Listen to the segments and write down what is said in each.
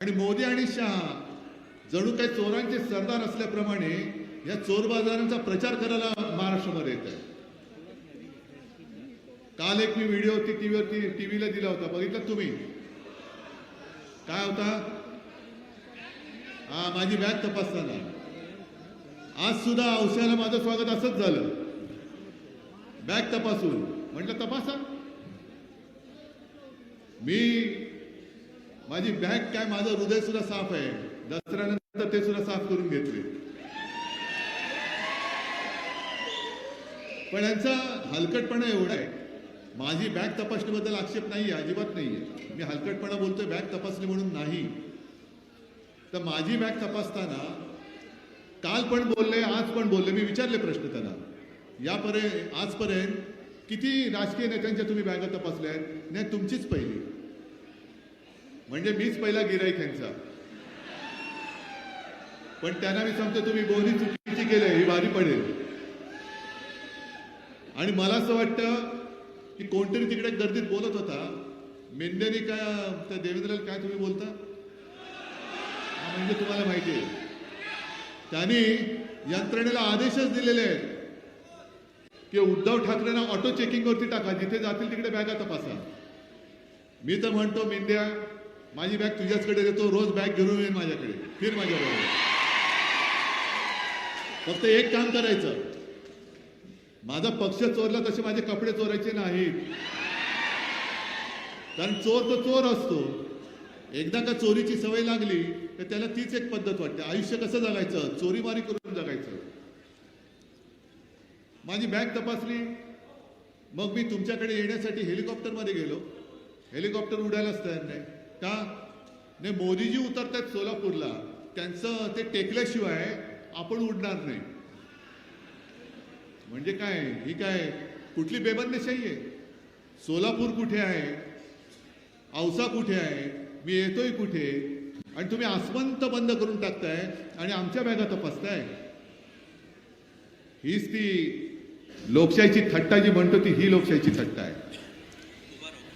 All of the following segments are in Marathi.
आणि मोदी आणि शहा जणू काही चोरांचे सरदार असल्याप्रमाणे या चोर बाजारांचा प्रचार करायला महाराष्ट्रामध्ये येत आहे. काल एक मी व्हिडिओ ती टीव्हीवरती टीव्हीला दिला होता. बघितला तुम्ही? काय होता? हा माझी बॅग तपासताना. आज सुद्धा औषधाला माझं स्वागत असंच झालं. बॅग तपासून. म्हटलं तपासा. मी माझी बॅग काय माझं हृदय सुद्धा साफ आहे. दसऱ्यानंतर ते सुद्धा साफ करून घेतले. पण यांचा हलकटपणा एवढा आहे. माझी बॅग तपासणीबद्दल आक्षेप नाहीये अजिबात नाहीये मी हलकटपणा बोलतोय बॅग तपासणी म्हणून नाही. तर माझी बॅग तपासताना काल पण बोलले आज पण बोलले मी विचारले प्रश्न त्यांना. यापर्यंत आजपर्यंत किती राजकीय नेत्यांच्या तुम्ही बॅगा तपासल्या आहेत? नाही तुमचीच पहिली. म्हणजे मीच पहिला गिराईक यांचा. पण त्यांना मी सांगतो तुम्ही बोली चुकीची केली ही भारी पडेल. आणि मला असं वाटतं की कोणतरी तिकडे गर्दीत बोलत होता. मेंढ्यानी काय त्या देवेंद्रला काय तुम्ही बोलता? हा म्हणजे तुम्हाला माहिती आहे. त्यांनी यंत्रणेला आदेशच दिलेले आहेत की उद्धव ठाकरेंना ऑटो चेकिंगवरती टाका जिथे जातील तिकडे बॅगा तपासा. मी तर म्हणतो मेंढ्या माझी बॅग तुझ्याचकडे देतो रोज बॅग घेऊन येईन माझ्याकडे. फिर माझ्याबरोबर. फक्त एक काम करायचं. माझा पक्ष चोरला तसे माझे कपडे चोरायचे नाहीत. कारण चोर तो चोर असतो. एकदा का चोरीची सवय लागली तर त्याला तीच एक पद्धत वाटते. आयुष्य कसं जगायचं? चोरीमारी करून जगायचं. माझी बॅग तपासली. मग मी तुमच्याकडे येण्यासाठी हेलिकॉप्टरमध्ये गेलो. हेलिकॉप्टर उडायलाच तयार नाही. का? नाही मोदीजी उतरत आहेत सोलापूरला. त्यांचं ते टेकल्याशिवाय आपण उडणार नाही. म्हणजे काय? ही काय कुठली बेबंदशाही आहे? सोलापूर कुठे आहे? औसा कुठे आहे? मी येतोय कुठे? आणि तुम्ही आसमंत बंद करून टाकताय आणि आमच्या बॅगा तपासताय? हीच ती लोकशाहीची थट्टा जी म्हणतो ती ही लोकशाहीची थट्टा आहे.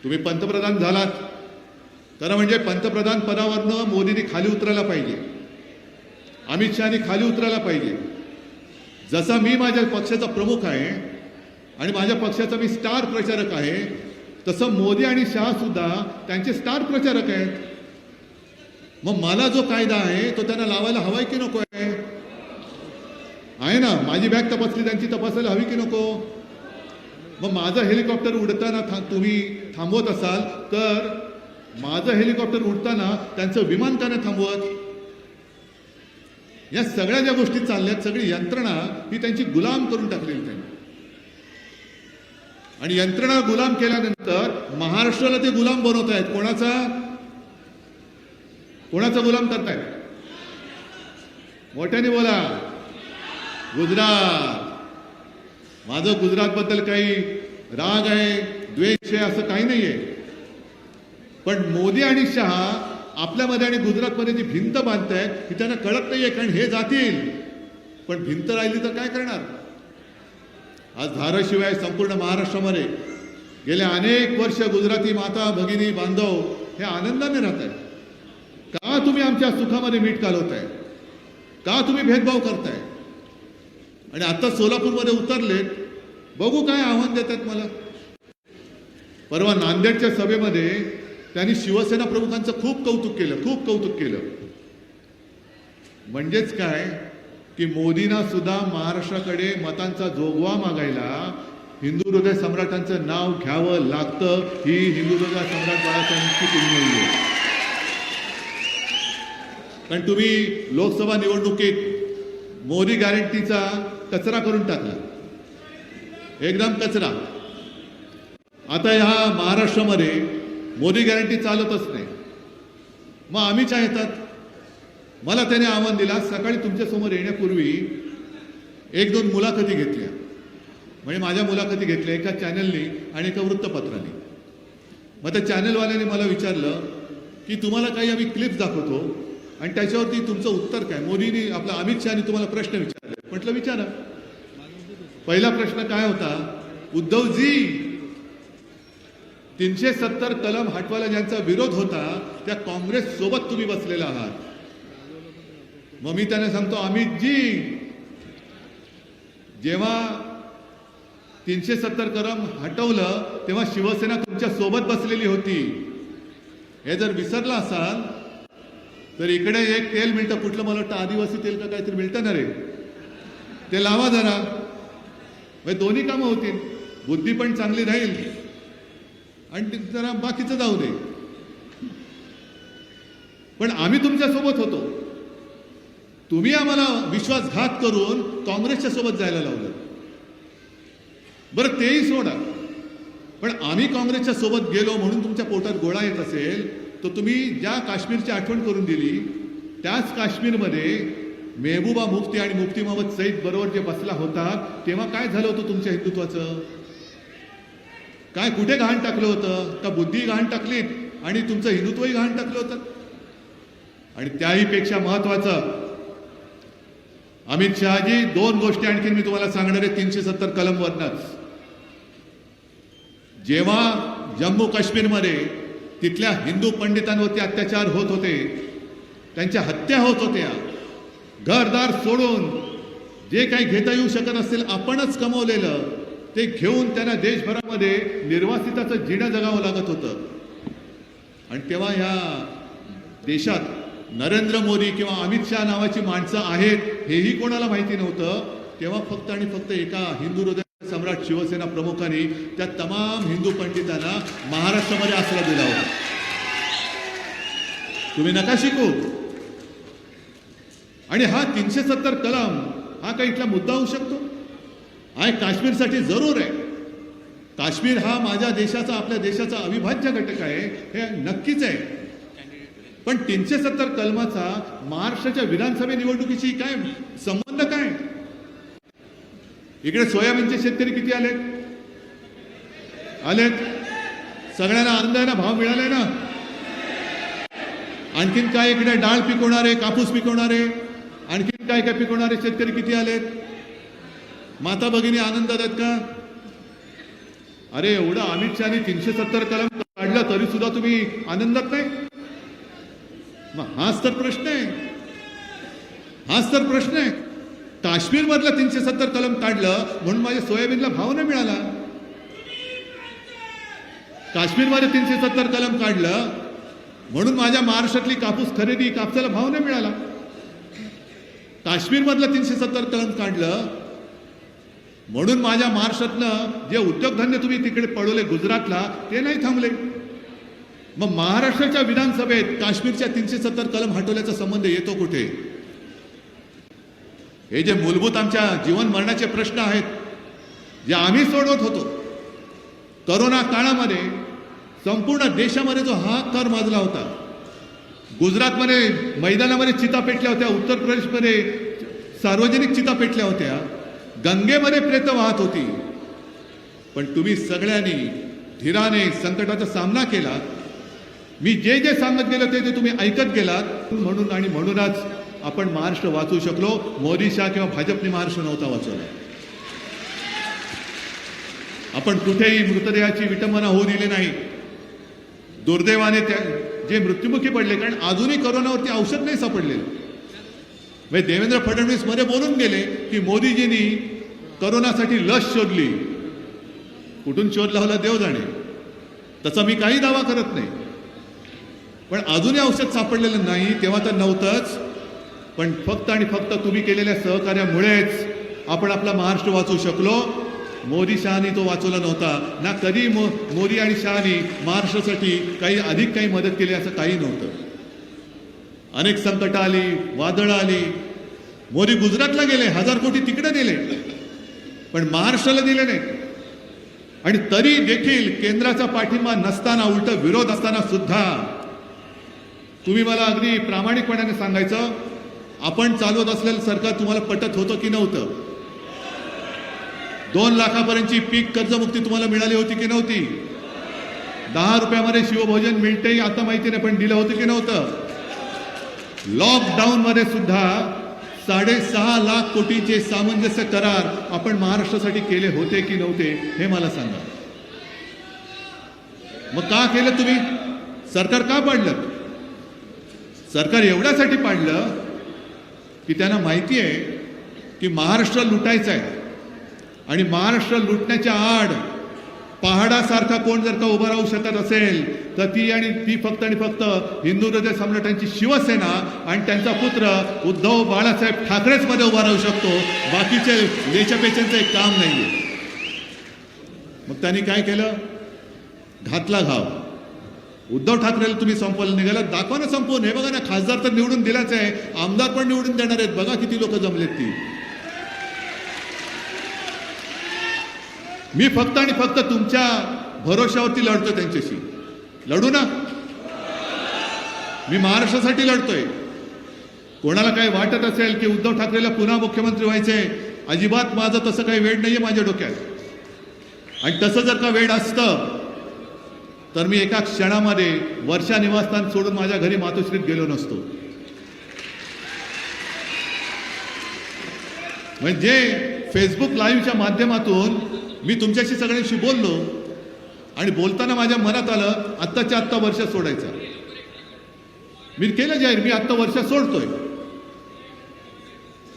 तुम्ही पंतप्रधान झालात. खरं म्हणजे पंतप्रधान पदावरनं मोदींनी खाली उतरायला पाहिजे. अमित शहानी खाली उतरायला पाहिजे. जसा मी माझ्या पक्षाचा प्रमुख आहे आणि माझ्या पक्षाचा मी स्टार प्रचारक आहे तसं मोदी आणि शहा सुद्धा त्यांचे स्टार प्रचारक आहेत. मग मला जो कायदा आहे तो त्यांना लावायला हवाय की नको आहे? आहे ना माझी बॅग तपासली त्यांची तपासायला हवी की नको? मग माझं हेलिकॉप्टर उडताना था तुम्ही थांबवत असाल तर माझं हेलिकॉप्टर उडताना त्यांचं विमान का नाही थांबवत. या सगळ्या ज्या गोष्टी चालल्यात सगळी यंत्रणा ही त्यांची गुलाम करून टाकलेली त्यांनी. आणि यंत्रणा गुलाम केल्यानंतर महाराष्ट्राला ते गुलाम बनवत आहेत कोणाचा? कोणाचा गुलाम करतायत? मोठ्याने बोला. गुजरात. माझं गुजरातबद्दल काही राग आहे द्वेष आहे असं काही नाहीये. पण मोदी आणि शहा आपल्यामध्ये आणि गुजरातमध्ये जी भिंत बांधतायत ही त्यांना कळत नाहीये कारण हे जातील. पण भिंत राहिली तर काय करणार? आज धाराशिवाय संपूर्ण महाराष्ट्रामध्ये. गेल्या अनेक वर्ष गुजराती माता भगिनी बांधव हे आनंदाने राहत आहेत का तुम्ही आमच्या सुखामध्ये मीठ घालवताय का तुम्ही भेदभाव करताय आणि आता सोलापूरमध्ये उतरलेत. बघू काय आव्हान देत आहेत मला. परवा नांदेडच्या सभेमध्ये त्यांनी शिवसेना प्रमुखांचं खूप कौतुक केलं खूप कौतुक केलं. म्हणजेच काय? की मोदींना सुद्धा महाराष्ट्राकडे मतांचा जोगवा मागायला हिंदू हृदय सम्राटांचं नाव घ्यावं लागतं. ही हिंदू हृदय सम्राट बाळासाहेबांची पुण्य आहे. कारण तुम्ही लोकसभा निवडणुकीत मोदी गॅरंटीचा कचरा करून टाकला. एकदम कचरा. आता ह्या महाराष्ट्रामध्ये मोदी गॅरंटी चालतच नाही. मग आम्ही काय येतात. मला त्याने आव्हान दिला. सकाळी तुमच्यासमोर येण्यापूर्वी एक दोन मुलाखती घेतल्या. म्हणजे माझ्या मुलाखती घेतल्या. एका चॅनलनी आणि एका वृत्तपत्राने. मग त्या चॅनलवाल्याने मला विचारलं की तुम्हाला काही आम्ही क्लिप्स दाखवतो आणि त्याच्यावरती तुमचं उत्तर काय? मोदींनी आपला अमित शहानी तुम्हाला प्रश्न विचारले. म्हटलं विचारा. पहिला प्रश्न काय होता? उद्धवजी तीनशे सत्तर कलम हटवायला ज्यांचा विरोध होता त्या काँग्रेस सोबत तुम्ही बसलेला आहात. मग मी त्यांना सांगतो अमितजी जेव्हा तीनशे सत्तर कलम हटवलं तेव्हा शिवसेना तुमच्यासोबत बसलेली होती. हे जर विसरला असाल तर इकडे एक तेल मिळतं. कुठलं मला वाटतं आदिवासी तेल का काहीतरी मिळतं ना रे? ते लावा जरा. म्हणजे दोन्ही कामं होतील. बुद्धी पण चांगली राहील. आणि ते जरा बाकीचं जाऊ दे. पण आम्ही तुमच्यासोबत होतो. तुम्ही आम्हाला विश्वासघात करून काँग्रेसच्या सोबत जायला लावलं. बरं तेही सोडा. पण आम्ही काँग्रेसच्या सोबत गेलो म्हणून तुमच्या पोटात गोळा येत असेल तर तुम्ही ज्या काश्मीरची आठवण करून दिली त्याच काश्मीरमध्ये मेहबूबा मुफ्ती आणि मुफ्ती मोहम्मद सईद बरोबर जे बसला होता तेव्हा काय झालं होतं तुमच्या हिंदुत्वाचं? काय कुठे घाण टाकलं होतं? का बुद्धी घाण टाकलीत? आणि तुमचं हिंदुत्वही घाण टाकलं होतं? आणि त्याही पेक्षा महत्वाचं अमित शहाजी दोन गोष्टी आणखी मी तुम्हाला सांगणार आहे तीनशे सत्तर कलम वरनच. जेव्हा जम्मू काश्मीरमध्ये तिथल्या हिंदू पंडितांवरती अत्याचार होत होते त्यांच्या हत्या होत होत्या घरदार सोडून जे काही घेता येऊ शकत असेल आपणच कमवलेलं ते घेऊन त्यांना देशभरामध्ये निर्वासिताचं जिणं जगावं लागत होतं. आणि तेव्हा ह्या देशात नरेंद्र मोदी किंवा अमित शहा नावाची माणसं आहेत हेही कोणाला माहिती नव्हतं. तेव्हा फक्त आणि फक्त एका हिंदू हृदय सम्राट शिवसेना प्रमुखांनी त्या तमाम हिंदू पंडितांना महाराष्ट्रामध्ये आसरा दिला होता. तुम्ही नका शिकू. आणि हा तीनशे सत्तर कलम हा काही इथला मुद्दा होऊ शकतो? आय काश्मीरसाठी जरूर आहे. काश्मीर हा माझ्या देशाचा आपल्या देशाचा अविभाज्य घटक आहे हे नक्कीच आहे. पण तीनशे सत्तर कलमाचा महाराष्ट्राच्या विधानसभा निवडणुकीशी काय संबंध काय? इकडे सोयाबीनचे शेतकरी किती आलेत? आलेत? सगळ्यांना आनंद आहे ना भाव मिळालाय ना? आणखीन काय इकडे डाळ पिकवणारे कापूस पिकवणारे आणखीन काय काय पिकवणारे शेतकरी किती आलेत? माता भगिनी आनंदात आहेत का? अरे एवढं अमित शहाने तीनशे सत्तर कलम काढलं तरी सुद्धा तुम्ही आनंदात नाही? मग हाच तर प्रश्न आहे. हाच तर प्रश्न आहे. काश्मीर मधलं तीनशे सत्तर कलम काढलं म्हणून माझ्या सोयाबीनला भाव नाही मिळाला. काश्मीरमध्ये तीनशे सत्तर कलम काढलं म्हणून माझ्या महाराष्ट्रातली कापूस खरेदी कापसाला भाव नाही मिळाला. काश्मीरमधलं तीनशे सत्तर कलम काढलं म्हणून माझ्या महाराष्ट्रातनं जे उद्योगधंदे तुम्ही तिकडे पळवले गुजरातला ते नाही थांबले. मग महाराष्ट्राच्या विधानसभेत काश्मीरच्या तीनशे सत्तर कलम हटवल्याचा संबंध येतो कुठे? हे जे मूलभूत आमच्या जीवन मरणाचे प्रश्न आहेत जे आम्ही सोडवत होतो करोना काळामध्ये संपूर्ण देशामध्ये जो हाहाकार माजला होता गुजरातमध्ये मैदानामध्ये चिता पेटल्या होत्या उत्तर प्रदेशमध्ये सार्वजनिक चिता पेटल्या होत्या गंगेमध्ये प्रेत वाहत होती. पण तुम्ही सगळ्यांनी धीराने संकटाचा सामना केला. मी जे जे सांगत गेलो ते ते तुम्ही ऐकत गेलात. म्हणून आणि म्हणूनच आपण महाराष्ट्र वाचू शकलो. मोदी शाह किंवा भाजपने महाराष्ट्र नव्हता वाचवला. आपण कुठेही मृतदेहाची विटंबना होऊ दिली नाही. दुर्दैवाने त्या जे मृत्युमुखी पडले कारण अजूनही करोनावरती औषध नाही सापडलेलं. म्हणजे देवेंद्र फडणवीसमध्ये बोलून गेले की मोदीजींनी करोनासाठी लस शोधली. कुठून शोध लावला देव जाणे. तसा मी काही दावा करत नाही. पण अजूनही औषध सापडलेलं नाही तेव्हा तर नव्हतंच. पण फक्त आणि फक्त तुम्ही केलेल्या सहकार्यामुळेच आपण आपला महाराष्ट्र वाचू शकलो. मोदी शहानी तो वाचवला नव्हता. ना कधी मो मोदी आणि शहानी महाराष्ट्रासाठी काही अधिक काही मदत केली असं काही नव्हतं. अनेक संकट आली वादळं आली. मोदी गुजरातला गेले हजार कोटी तिकडे दिले पण महाराष्ट्राला दिले नाही. आणि तरी देखील केंद्राचा पाठिंबा नसताना उलट विरोध असताना सुद्धा तुम्ही मला अगदी प्रामाणिकपणाने सांगायचं आपण चालवत असलेलं सरकार तुम्हाला पटत होतं की नव्हतं? दोन लाखापर्यंतची पीक कर्जमुक्ती तुम्हाला मिळाली होती की नव्हती? दहा रुपयामध्ये शिवभोजन मिळतेही आता माहिती नाही पण दिलं होतं की नव्हतं? लॉकडाऊनमध्ये सुद्धा साडेसहा लाख कोटीचे सामंजस्य करार आपण महाराष्ट्रासाठी केले होते की नव्हते हे मला सांगा. मग का केलं तुम्ही? सरकार का पाडलं? सरकार एवढ्यासाठी पाडलं की त्यांना माहिती आहे की महाराष्ट्र लुटायचं आहे आणि महाराष्ट्र लुटण्याच्या आड पहाडासारखा कोण जर का उभं राहू शकत असेल तर ती आणि ती फक्त आणि फक्त हिंदू हृदय सम्राटांची शिवसेना आणि त्यांचा पुत्र उद्धव बाळासाहेब ठाकरेच मध्ये उभा राहू शकतो. बाकीचे लेच्यापेच्यांचं एक काम नाहीये. मग त्यांनी काय केलं? घातला घाव. उद्धव ठाकरेला तुम्ही संपवलं निघाला. दाखवा ना संपवून. हे बघा ना खासदार तर निवडून दिलाच आहे. आमदार पण निवडून देणार आहेत. बघा किती लोक जमलेत ती. मी फक्त आणि फक्त तुमच्या भरोशावरती लढतो त्यांच्याशी. लढू ना. मी महाराष्ट्रासाठी लढतोय. कोणाला काय वाटत असेल की उद्धव ठाकरेला पुन्हा मुख्यमंत्री व्हायचंय अजिबात माझं तसं काही वेळ नाहीये माझ्या डोक्यात. आणि तसं जर का वेळ असतं तर मी एका क्षणामध्ये वर्षा निवासस्थान सोडून माझ्या घरी मातोश्रीत गेलो नसतो. म्हणजे फेसबुक लाईव्हच्या माध्यमातून मी तुमच्याशी सगळ्यांशी बोललो आणि बोलताना माझ्या मनात आलं आत्ताच्या आत्ता वर्ष सोडायचं. मी केलं जाहीर मी आत्ता वर्ष सोडतोय.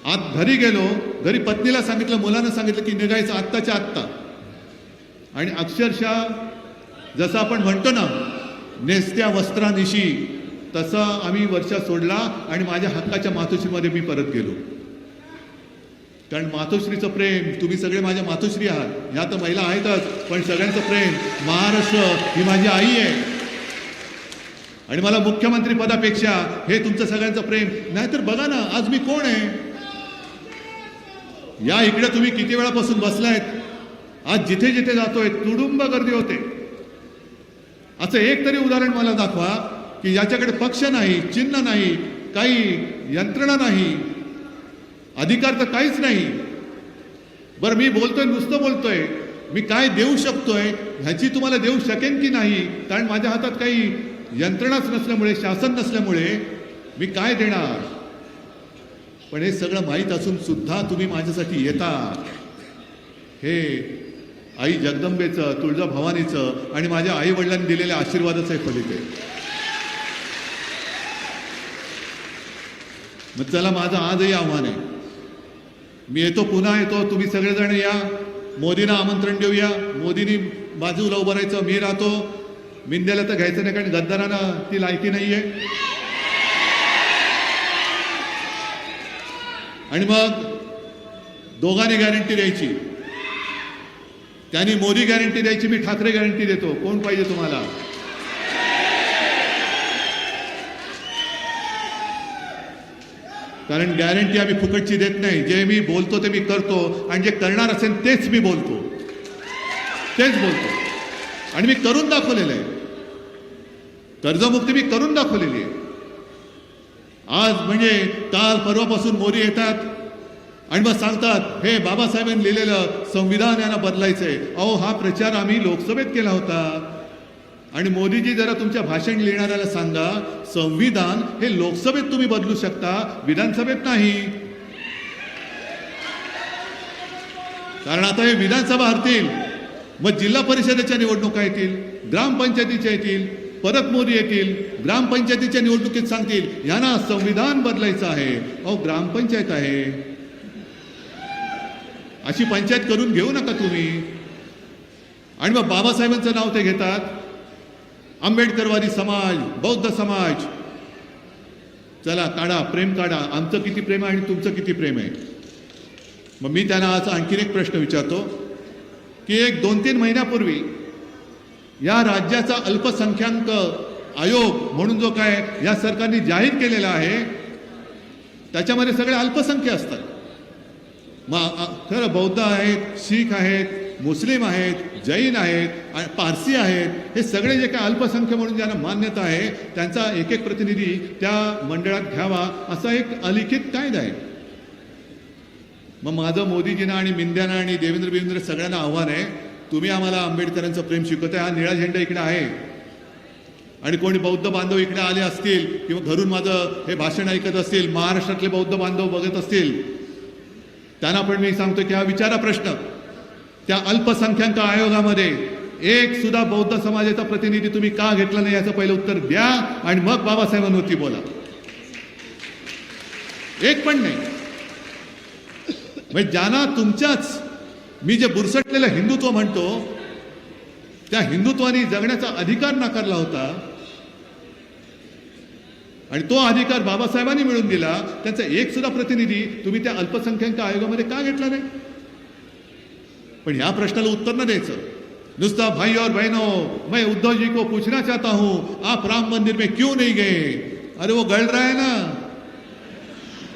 आत घरी गेलो घरी पत्नीला सांगितलं मुलानं सांगितलं की निघायचं आत्ताच्या आत्ता. आणि अक्षरशः जसं आपण म्हणतो ना नेसत्या वस्त्रानिशी तसं आम्ही वर्षा सोडला आणि माझ्या हक्काच्या मातोश्रीमध्ये मी परत गेलो. कारण मातोश्रीचं प्रेम तुम्ही सगळे माझ्या मातोश्री आहात. ह्या तर महिला आहेतच पण सगळ्यांचं प्रेम महाराष्ट्र ही माझी आई आहे. आणि मला मुख्यमंत्री पदापेक्षा हे तुमचं सगळ्यांचं प्रेम नाहीतर बघा ना आज मी कोण आहे? या इकडे तुम्ही किती वेळापासून बसलायत? आज जिथे जिथे जातोय तुडुंब गर्दी होते. असं एक तरी उदाहरण मला दाखवा की याच्याकडे पक्ष नाही चिन्ह नाही काही यंत्रणा नाही. अधिकार तर काहीच नाही. बरं मी बोलतोय नुसतं बोलतोय. मी काय देऊ शकतोय ह्याची तुम्हाला देऊ शकेन की नाही? कारण माझ्या हातात काही यंत्रणाच नसल्यामुळे शासन नसल्यामुळे मी काय देणार? पण हे सगळं माहीत असून सुद्धा तुम्ही माझ्यासाठी येता. हे आई जगदंबेचं तुळजा भवानीचं आणि माझ्या आई वडिलांनी दिलेल्या आशीर्वादाचं हे फलित आहे. मग चला माझं आजही आव्हान आहे. मी येतो पुन्हा येतो. तुम्ही सगळेजण या. मोदींना आमंत्रण देऊया. मोदींनी बाजूला उभं राहायचं मी राहतो. मिंद्याला तर घ्यायचं नाही कारण गद्दारांना ती लायकी नाही आहे आणि मग दोघांनी गॅरंटी द्यायची. त्यांनी मोदी गॅरंटी द्यायची मी ठाकरे गॅरंटी देतो. कोण पाहिजे तुम्हाला? कारण गॅरंटी आम्ही फुकटची देत नाही. जे मी बोलतो ते मी करतो आणि जे करणार असेल तेच मी बोलतो. तेच बोलतो. आणि मी करून दाखवलेलं आहे. कर्जमुक्ती मी करून दाखवलेली आहे. आज म्हणजे काल परवापासून मोरी येतात आणि मग सांगतात हे बाबासाहेबांनी लिहिलेलं संविधान यांना बदलायचंय. अहो हा प्रचार आम्ही लोकसभेत केला होता. आणि मोदीजी जरा तुमच्या भाषण लिहिणाऱ्याला सांगा संविधान हे लोकसभेत तुम्ही बदलू शकता विधानसभेत नाही. कारण आता हे विधानसभा हरतील मग जिल्हा परिषदेच्या निवडणुका येतील ग्रामपंचायतीच्या येतील परत मोदी येतील ग्रामपंचायतीच्या निवडणुकीत सांगतील यांना संविधान बदलायचं आहे. अहो ग्रामपंचायत आहे. अशी पंचायत करून घेऊ नका तुम्ही. आणि मग बाबासाहेबांचं नाव ते घेतात. आंबेडकरवादी समाज बौद्ध समाज. चला काढा प्रेम काढा. आमचं किती प्रेम आहे आणि तुमचं किती प्रेम आहे? मग मी त्यांना आज आणखीन एक प्रश्न विचारतो की एक दोन तीन महिन्यापूर्वी या राज्याचा अल्पसंख्याक आयोग म्हणून जो काय या सरकारने जाहीर केलेला आहे त्याच्यामध्ये सगळे अल्पसंख्य असतात. मग खरं बौद्ध आहेत शीख आहेत मुस्लिम आहेत जैन आहेत पारसी आहेत हे सगळे जे काय अल्पसंख्य म्हणून ज्यांना मान्यता आहे त्यांचा एक एक प्रतिनिधी त्या मंडळात घ्यावा असा एक अलिखित कायदा आहे. मग माझं मोदीजींना आणि मिंद्यांना आणि देवेंद्र बिवेंद्र सगळ्यांना आव्हान आहे तुम्ही आम्हाला आंबेडकरांचं प्रेम शिकवताय हा निळा झेंडा इकडे आहे. आणि कोणी बौद्ध बांधव इकडे आले असतील किंवा घरून माझं हे भाषण ऐकत असतील महाराष्ट्रातले बौद्ध बांधव बघत असतील त्यांना पण मी सांगतो की हा विचारा प्रश्न. त्या अल्पसंख्याक आयोगामध्ये एक सुद्धा बौद्ध समाजाचा प्रतिनिधी तुम्ही का घेतला नाही याचं पहिलं उत्तर द्या आणि मग बाबासाहेबांवरती बोला. एक पण नाही. म्हणजे ज्यांना तुमच्याच मी जे बुरसटलेलं हिंदुत्व म्हणतो त्या हिंदुत्वाने जगण्याचा अधिकार नाकारला होता. आणि तो अधिकार बाबासाहेबांनी मिळून दिला. त्यांचा एक सुद्धा प्रतिनिधी तुम्ही त्या अल्पसंख्याक आयोगामध्ये का घेतला नाही? पण या प्रश्नाला उत्तर न द्यायचं. नुसता भाई और बहनों मैं उद्धव जी को पूछना चाहता हूं आप राम मंदिर में क्यों नहीं गए? अरे वो गल रहा है ना।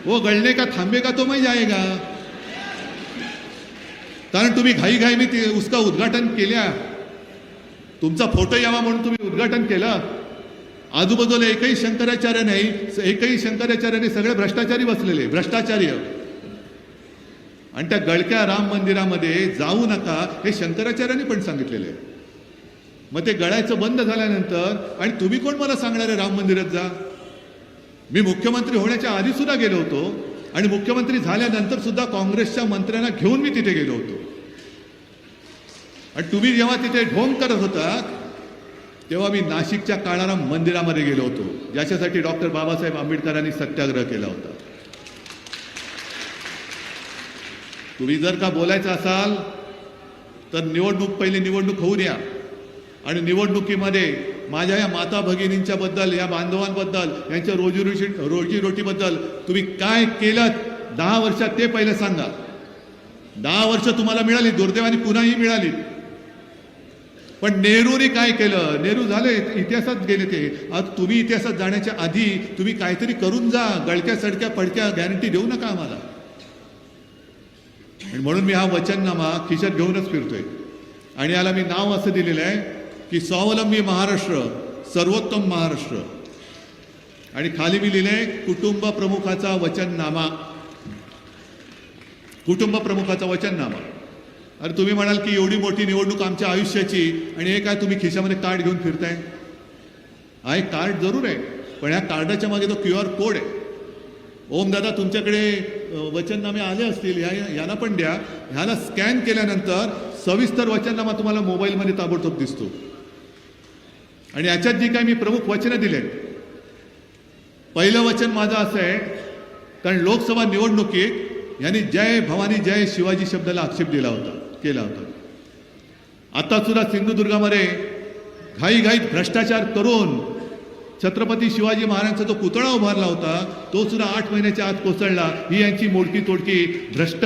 वो गळने का थांबेगा तो मैं जाएगा। कारण तुम्ही घाई घाई मी उसका उद्घाटन केल्या। तुमचा फोटो यावा म्हणून तुम्ही उद्घाटन केलं। आजूबाजूला एकही शंकराचार्य नाही एकही शंकराचार्याने सगळे भ्रष्टाचारी बसलेले भ्रष्टाचार्य. आणि त्या गळक्या राम मंदिरामध्ये जाऊ नका हे शंकराचार्यांनी पण सांगितलेलं आहे. मग ते गळायचं बंद झाल्यानंतर आणि तुम्ही कोण मला सांगणार आहे राम मंदिरात जा? मी मुख्यमंत्री होण्याच्या आधी सुद्धा गेलो होतो आणि मुख्यमंत्री झाल्यानंतर सुद्धा काँग्रेसच्या मंत्र्यांना घेऊन मी तिथे गेलो होतो. आणि तुम्ही जेव्हा तिथे ढोंग करत होता तेव्हा मी नाशिकच्या काळाराम मंदिरामध्ये गेलो होतो ज्याच्यासाठी डॉक्टर बाबासाहेब आंबेडकरांनी सत्याग्रह केला होता. तुम्ही जर का बोलायचं असाल तर निवडणूक पहिली निवडणूक होऊ द्या. आणि निवडणुकीमध्ये माझ्या या माता भगिनींच्याबद्दल या बांधवांबद्दल यांच्या रोजीरोटी रोजीरोटीबद्दल तुम्ही काय केलं दहा वर्षात ते पहिलं सांगा. दहा वर्ष तुम्हाला मिळाली दुर्दैवाने पुन्हाही मिळाली. पण नेहरूने काय केलं? नेहरू झाले इतिहासात गेले ते. आज तुम्ही इतिहासात जाण्याच्या आधी तुम्ही काहीतरी करून जा गळक्या सडक्या पडक्या गॅरंटी देऊ नका आम्हाला. म्हणून मी हा वचननामा खिशात घेऊनच फिरतोय. आणि याला मी नाव असं दिलेलं आहे की स्वावलंबी महाराष्ट्र सर्वोत्तम महाराष्ट्र. आणि खाली मी लिहिलंय कुटुंब प्रमुखाचा वचननामा. कुटुंब प्रमुखाचा वचननामा. अरे तुम्ही म्हणाल की एवढी मोठी निवडणूक आमच्या आयुष्याची आणि हे काय तुम्ही खिशामध्ये कार्ड घेऊन फिरताय? हा एक कार्ड जरूर आहे पण ह्या कार्डाच्या मागे तो क्यू आर कोड आहे. ओम दादा तुमच्याकडे वचननामे आले असतील ह्या यांना पण द्या. ह्याला स्कॅन केल्यानंतर सविस्तर वचननामा तुम्हाला मोबाईलमध्ये ताबडतोब दिसतो. आणि याच्यात जी काही मी प्रमुख वचनं दिले पहिलं वचन माझं असं आहे कारण लोकसभा निवडणुकीत यांनी जय भवानी जय शिवाजी शब्दाला आक्षेप दिला होता केला होता. आता सुद्धा सिंधुदुर्गामध्ये घाईघाईत भ्रष्टाचार करून छत्रपती शिवाजी महाराजांचा जो पुतळा उभारला होता तो सुद्धा आठ महिन्याच्या आत कोसळला. ही यांची मोडकी तोडकी भ्रष्ट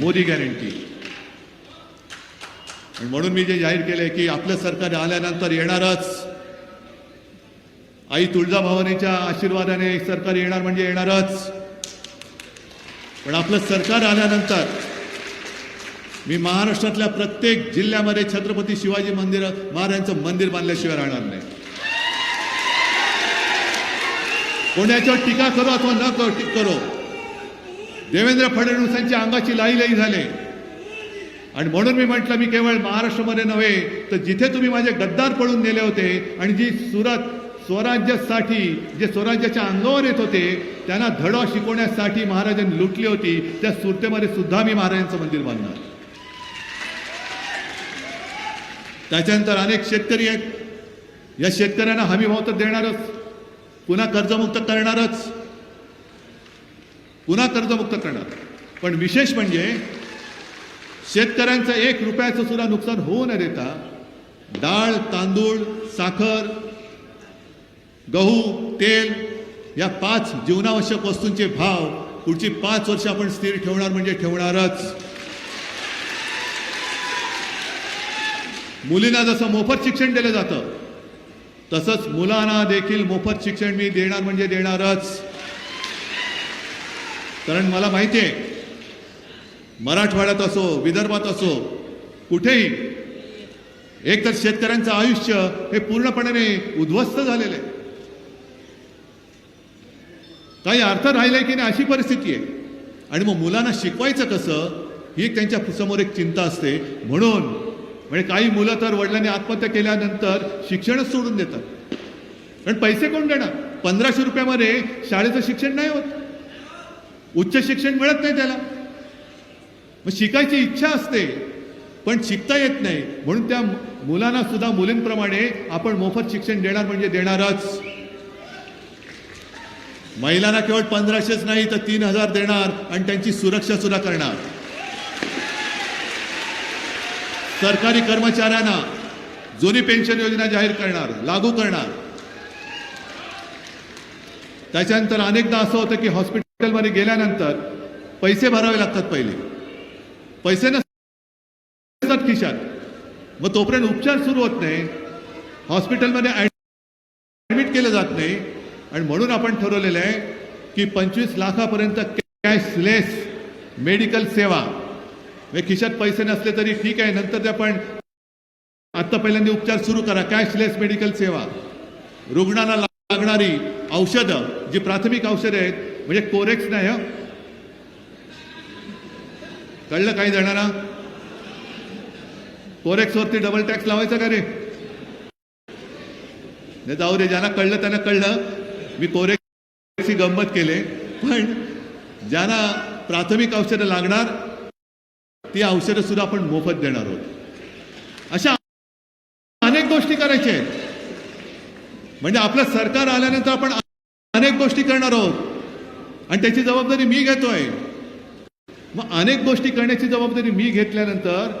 मोदी गॅरंटी. म्हणून मी जे जाहीर केलंय की आपलं सरकार आल्यानंतर येणारच. आई तुळजाभवानीच्या आशीर्वादाने सरकार येणार म्हणजे येणारच. पण आपलं सरकार आल्यानंतर मी महाराष्ट्रातल्या प्रत्येक जिल्ह्यामध्ये छत्रपती शिवाजी मंदिर महाराजांचं मंदिर बांधल्याशिवाय राहणार नाही. कोणाच्यावर टीका करो अथवा न करो टी- करो. देवेंद्र फडणवीसांच्या अंगाची लाई लाई झाले. आणि म्हणून मी म्हटलं मी केवळ महाराष्ट्रामध्ये नव्हे तर जिथे तुम्ही माझे गद्दार पळून नेले होते आणि जी सुरत स्वराज्यासाठी जे स्वराज्याच्या अंगावर येत होते त्यांना धडा शिकवण्यासाठी महाराजांनी लुटली होती त्या सुरतेमध्ये सुद्धा मी महाराजांचं मंदिर बांधणार. त्याच्यानंतर अनेक शेतकरी आहेत. या शेतकऱ्यांना हमी भाव तर देणारच. पुन्हा कर्जमुक्त करणारच. पुन्हा कर्जमुक्त करणार. पण विशेष म्हणजे शेतकऱ्यांचं एक रुपयाचं सुद्धा नुकसान होऊ न देता डाळ तांदूळ साखर गहू तेल या पाच जीवनावश्यक वस्तूंचे भाव पुढची पाच वर्ष आपण स्थिर ठेवणार म्हणजे ठेवणारच. मुलींना जसं मोफत शिक्षण दिलं जातं तसंच मुलांना देखील मोफत शिक्षण मी देणार म्हणजे देणारच. कारण मला माहिती आहे मराठवाड्यात असो विदर्भात असो कुठेही एक तर शेतकऱ्यांचं आयुष्य हे पूर्णपणे उद्ध्वस्त झालेलं आहे. काही अर्थ राहिलाय की नाही अशी परिस्थिती आहे. आणि मग मुलांना शिकवायचं कसं ही त्यांच्यासमोर एक चिंता असते. म्हणून म्हणजे काही मुलं तर वडिलांनी आत्महत्या केल्यानंतर शिक्षणच सोडून देतात. कारण पैसे कोण देणार? पंधराशे रुपयामध्ये शाळेचं शिक्षण नाही होत. उच्च शिक्षण मिळत नाही त्याला. मग शिकायची इच्छा असते पण शिकता येत नाही. म्हणून त्या मुलांना सुद्धा मुलींप्रमाणे आपण मोफत शिक्षण देणार म्हणजे देणारच. महिलांना केवळ पंधराशेच नाही तर तीन हजार देणार आणि त्यांची सुरक्षा सुद्धा करणार. सरकारी कर्मचाऱ्यांना जुनी पेन्शन योजना जाहीर करणार लागू करणार. त्याच्यानंतर अनेकदा असं होतं की हॉस्पिटलमध्ये गेल्यानंतर पैसे भरावे लागतात पहिले. पैसे नसतात खिशात. मग तोपर्यंत उपचार सुरू होत नाही हॉस्पिटलमध्ये ऍडमिट केलं जात नाही. आणि म्हणून आपण ठरवलेलं आहे की पंचवीस लाखापर्यंत कॅशलेस मेडिकल सेवा खिशात पैसे नसले तरी ठीक आहे नंतर ते आपण आत्ता पहिल्यांदा उपचार सुरू करा कॅशलेस मेडिकल सेवा. रुग्णांना लागणारी औषधं जी प्राथमिक औषधं आहेत म्हणजे कोरेक्स नाही हं? कळलं काही जणांना? कोरेक्सवरती डबल टॅक्स लावायचा का रे? नाही जाऊ दे ज्यांना कळलं त्यांना कळलं. मी कोरेक्सची गंमत केले. पण ज्यांना प्राथमिक औषधं लागणार ती औषधंसुद्धा आपण मोफत देणार आहोत. अशा अनेक गोष्टी करायच्या आहेत. म्हणजे आपलं सरकार आल्यानंतर आपण अनेक गोष्टी करणार आहोत. आणि त्याची जबाबदारी मी घेतोय. मग अनेक गोष्टी करण्याची जबाबदारी मी घेतल्यानंतर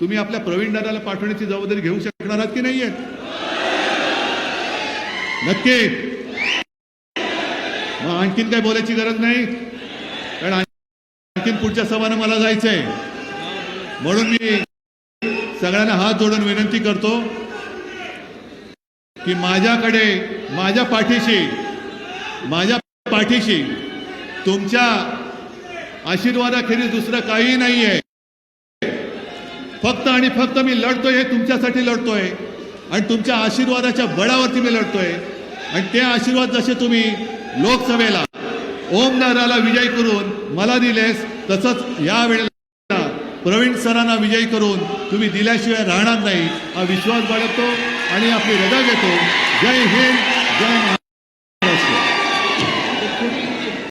तुम्ही आपल्या प्रवीण दादाला पाठवण्याची जबाबदारी घेऊ शकणार आहात की नाहीये नक्की. मग आणखीन काय बोलायची गरज नाही. कारण आणखीन पुढच्या सभानं मला जायचंय. म्हणून मी सगळ्यांना हात जोडून विनंती करतो की माझ्याकडे माझ्या पाठीशी माझ्या पाठीशी तुमच्या आशीर्वादाखेरीज दुसरं काही नाही आहे फक्त आणि फक्त मी लढतोय हे तुमच्यासाठी लढतोय आणि तुमच्या आशीर्वादाच्या बळावरती मी लढतोय. आणि ते आशीर्वाद जसे तुम्ही लोकसभेला ओम दादाला विजय करून मला दिलेस तसंच या वेळेला प्रवीण सरांना विजयी करून तुम्ही दिल्याशिवाय राहणार नाही. हा विश्वास बाळगतो आणि आपली रजा घेतो. जय हिंद जय